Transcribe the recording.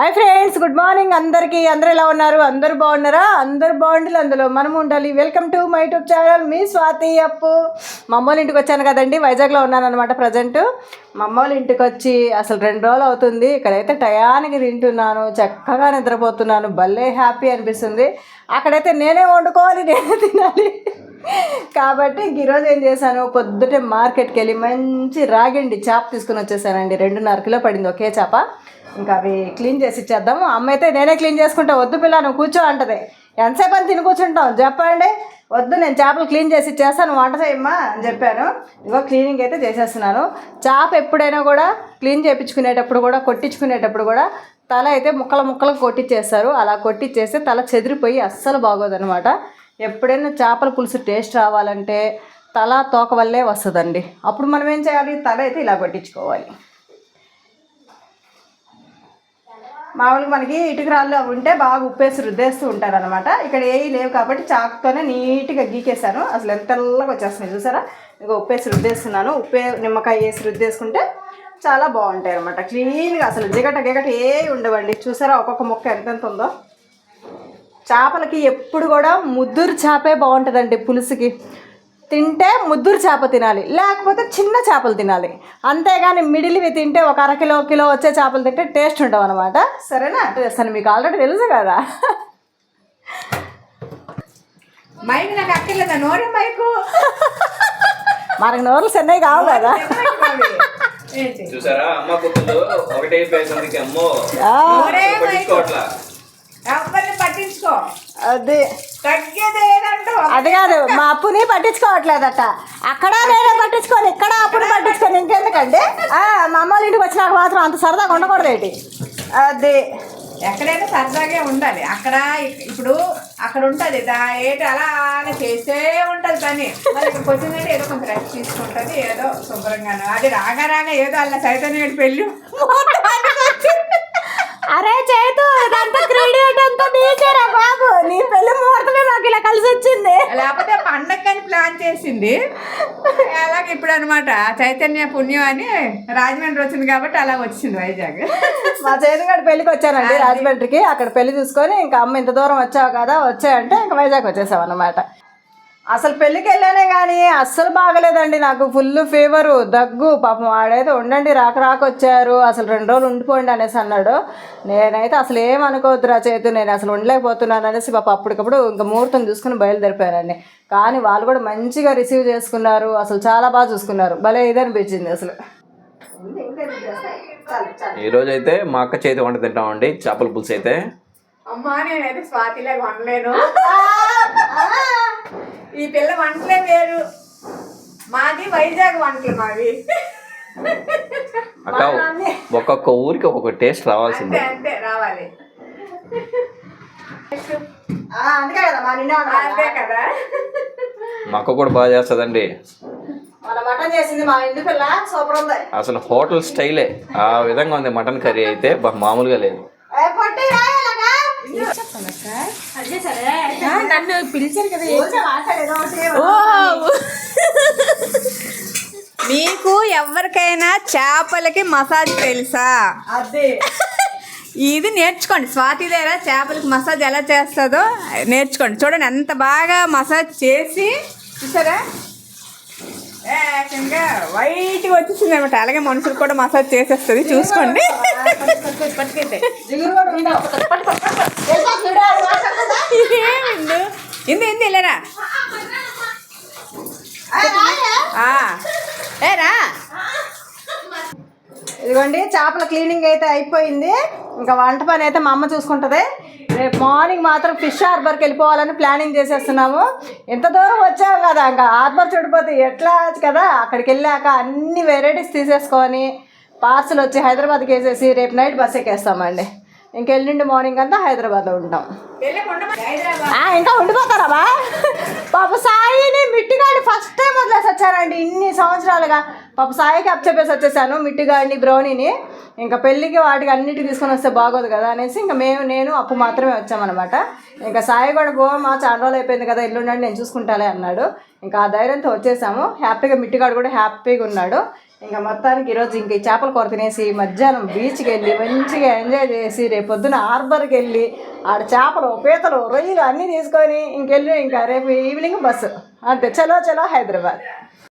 Hi friends good morning అందరికీ అందరు ఎలా ఉన్నారు? అందరూ బాగున్నారా? అందరు బాగుండాలి అందులో మనం ఉండాలి. Welcome to my YouTube channel మీ స్వాతి అప్పు. మమ్మల్ని ఇంటికి వచ్చాను కదండి. వైజాగ్లో ఉన్నాను అనమాట ప్రజెంట్ మా అమ్మ వాళ్ళ ఇంటికి వచ్చి అసలు రెండు రోజులు అవుతుంది. ఇక్కడైతే టయానికి తింటున్నాను. చక్కగా నిద్రపోతున్నాను. భలే హ్యాపీ అనిపిస్తుంది. అక్కడైతే నేనే వండుకోవాలి నేనే తినాలి. కాబట్టి ఈరోజు ఏం చేశాను? పొద్దుటే మార్కెట్కి వెళ్ళి మంచి రాగండి చేప తీసుకుని వచ్చేసానండి. రెండున్నర కిలో పడింది ఒకే చేప. ఇంకా అవి క్లీన్ చేసి ఇచ్చేద్దాం అమ్మ అయితే నేనే క్లీన్ చేసుకుంటా. వద్దు పిల్ల నువ్వు కూర్చో అంటది. ఎంతసేపు అని తిని కూర్చుంటాం. చెప్పండి. వద్దు నేను చేపలు క్లీన్ చేసి ఇచ్చేస్తాను. వంట చేయమ్మా అని చెప్పాను. ఇదిగో క్లీనింగ్ అయితే చేసేస్తున్నాను. చేప ఎప్పుడైనా కూడా క్లీన్ చేయించుకునేటప్పుడు కూడా కొట్టించుకునేటప్పుడు కూడా తల అయితే ముక్కల ముక్కలు కొట్టించేస్తారు అలా కొట్టించేస్తే తల చెదిరిపోయి అస్సలు బాగోదనమాట ఎప్పుడైనా చేపల పులుసు టేస్ట్ రావాలంటే తల తోక వల్లే వస్తుందండి. అప్పుడు మనం ఏం చేయాలి? తల అయితే ఇలా కొట్టించుకోవాలి. మామూలుగా మనకి ఇటుక రాళ్ళు అవి ఉంటే బాగా ఉప్పేసి రుద్దేస్తూ ఉంటారు అనమాట ఇక్కడ ఏవి లేవు కాబట్టి చాకుతోనే నీట్గా గీకేశాను. అసలు ఎంత తెల్లగా వచ్చేస్తున్నాయి చూసారా? ఇక ఉప్పేసి రుద్దేస్తున్నాను. ఉప్పే నిమ్మకాయ వేసి రుద్దేసుకుంటే చాలా బాగుంటాయి అనమాట క్లీన్గా అసలు జిగట గిగట ఏ ఉండవండి. చూసారా ఒక్కొక్క మొక్క ఎంతెంత ఉందో? చేపలకి ఎప్పుడు కూడా ముద్దురు చేపే బాగుంటుందండి పులుసుకి. తింటే ముద్దురు చేప తినాలి లేకపోతే చిన్న చేపలు తినాలి. అంతేగాని మిడిలివి తింటే ఒక అర కిలో కిలో వచ్చే చేపలు తింటే టేస్ట్ ఉండవు అనమాట సరేనా? చేస్తాను మీకు ఆల్రెడీ తెలుసు కదా. మైక్ నాకు అక్కర్లేదా? నోరే మైకు. మనకు నోరులు చెన్నై కావు కదా. చూసారా? అమ్మ ఒకటే అమ్మో ఆ, నోరే మైకు పట్టించుకోవట్లా ఎవరిని పట్టించుకో అది కాదు మా అప్పుని పట్టించుకోవట్లేదట. అక్కడ నేనే పట్టించుకొని ఇక్కడ అప్పుని పట్టించుకొని ఇంకెందుకండి? మా అమ్మ ఇంటికి వచ్చినాక మాత్రం అంత సరదాగా ఉండకూడదు ఏంటి? అది ఎక్కడైనా సరదాగా ఉండాలి. అక్కడ ఇప్పుడు అక్కడ ఉంటుంది. ఏటి అలా అలా చేసే ఉంటుంది పని. మరి ఇక్కడికి వచ్చిందంటే ఏదో కొంచెం రెస్ట్ తీసుకుంటుంది ఏదో శుభ్రంగాను. అది రాగా రాగా ఏదో అలా చైతన్య పెళ్ళి. అరే చేతు ఇదంతా క్రెడిట్ అంతా నీకేరా బాబు. నీ పెళ్ళి ముహూర్తమే మాకు ఇలా కలిసి వచ్చింది. లేకపోతే పండగని ప్లాన్ చేసింది. అలాగే ఇప్పుడు అనమాట చైతన్య పుణ్యం అని రాజమండ్రి వచ్చింది కాబట్టి అలా వచ్చింది వైజాగ్. మా చేతిగాడి పెళ్ళికి వచ్చానండి రాజమండ్రికి. అక్కడ పెళ్ళి చూసుకొని ఇంకా అమ్మ ఇంత దూరం వచ్చావు కదా వచ్చాయంటే ఇంకా వైజాగ్ వచ్చేసాం అన్నమాట. అసలు పెళ్ళికి వెళ్ళానే కానీ అస్సలు బాగలేదండి నాకు. ఫుల్ ఫీవరు దగ్గు. పాపం వాడైతే ఉండండి రాక రాక వచ్చారు. అసలు రెండు రోజులు ఉండిపోండి అనేసి అన్నాడు. నేనైతే అసలు ఏం అనుకోవద్దురా చేతు నేను అసలు ఉండలేకపోతున్నాను అనేసి పాప అప్పటికప్పుడు ఇంకా ముహూర్తం చూసుకుని బయలుదేరిపోయానండి. కానీ వాళ్ళు కూడా మంచిగా రిసీవ్ చేసుకున్నారు. అసలు చాలా బాగా చూసుకున్నారు. భలే ఇది అనిపించింది అసలు. ఈ రోజు అయితే మా అక్క చేతి వంట తింటామండి. చేపల పులుసు అయితే అమ్మా నేనైతే స్వాతిలాగా వండలేను. ఈ పిల్ల వంటలే వేరు. మాది వైజాగ్ వంటలు మావి. అక్క ఒక్కొక్క ఊరికి ఒక్కొక్క టేస్ట్ రావాల్సిందే. అంతే అంతే రావాలి. ఆ, అందుకే కదా మా నిన్న అంతే కదా. మా అక్క కూడా బాగా చేస్తుందండి. మన మటన్ చేసింది మా ఇంటి పిల్ల సూపర్ ఉంది. అసలు హోటల్ స్టైలే. ఆ విధంగా ఉంది మటన్ కర్రీ అయితే బా- మామూలుగా లేదు. రాయాలగా నన్ను పిలిచారు కదా? మీకు ఎవరికైనా చేపలకి మసాజ్ తెలుసా? అదే. ఇది నేర్చుకోండి. స్వాతి దగ్గర చేపలకి మసాజ్ ఎలా చేస్తుందో నేర్చుకోండి. చూడండి ఎంత బాగా మసాజ్ చేసి చూసారా? ఏకంగా వైట్గా వచ్చేసింది అనమాట అలాగే మనుషులు కూడా మసాజ్ చేసేస్తుంది. చూసుకోండి. ఇందు ఇందు వెళ్ళరా? ఏరా ఇదిగోండి చేపల క్లీనింగ్ అయితే అయిపోయింది. ఇంకా వంట పని అయితే మా అమ్మ చూసుకుంటుంది. రేపు మార్నింగ్ మాత్రం ఫిష్ హార్బర్కి వెళ్ళిపోవాలని ప్లానింగ్ చేసేస్తున్నాము. ఎంత దూరం వచ్చాము కదా ఇంకా హార్బర్ చూడిపోతే ఎట్లా కదా? అక్కడికి వెళ్ళాక అన్ని వెరైటీస్ తీసేసుకొని పార్సల్ వచ్చి హైదరాబాద్కి వేసేసి రేపు నైట్ బస్ ఎక్కేస్తామండి. ఇంకెళ్ళిండి మార్నింగ్ అంతా హైదరాబాద్లో ఉంటాం. ఇంకా ఉండిపోతారా బా? పాప సాయిని మిట్టిగాడిని ఫస్ట్ టైం వదిలేసి వచ్చానండి ఇన్ని సంవత్సరాలుగా పాప సాయికి అప్ చెప్పేసి వచ్చేసాను మిట్టిగాడిని బ్రౌనీని ఇంకా పెళ్ళికి వాటికి అన్నిటికి తీసుకొని వస్తే బాగోదు కదా అనేసి ఇంకా మేము నేను అప్పు మాత్రమే వచ్చామన్నమాట. ఇంకా సాయి కూడా గో మా చాలా రోజులు అయిపోయింది కదా ఇల్లు ఉండండి నేను చూసుకుంటాలే అన్నాడు. ఇంకా ఆ ధైర్యంతో వచ్చేసాము. హ్యాపీగా మిట్టిగాడు కూడా హ్యాపీగా ఉన్నాడు. ఇంకా మొత్తానికి ఈరోజు ఇంక ఈ చేపల కూర తినేసి మధ్యాహ్నం బీచ్కి వెళ్ళి మంచిగా ఎంజాయ్ చేసి రేపు పొద్దున హార్బర్కి వెళ్ళి ఆడ చేపలు పీతలు రొయ్యలు అన్నీ తీసుకొని ఇంకెళ్ళి. ఇంకా రేపు ఈవినింగ్ బస్సు. అంతే చలో చలో హైదరాబాద్.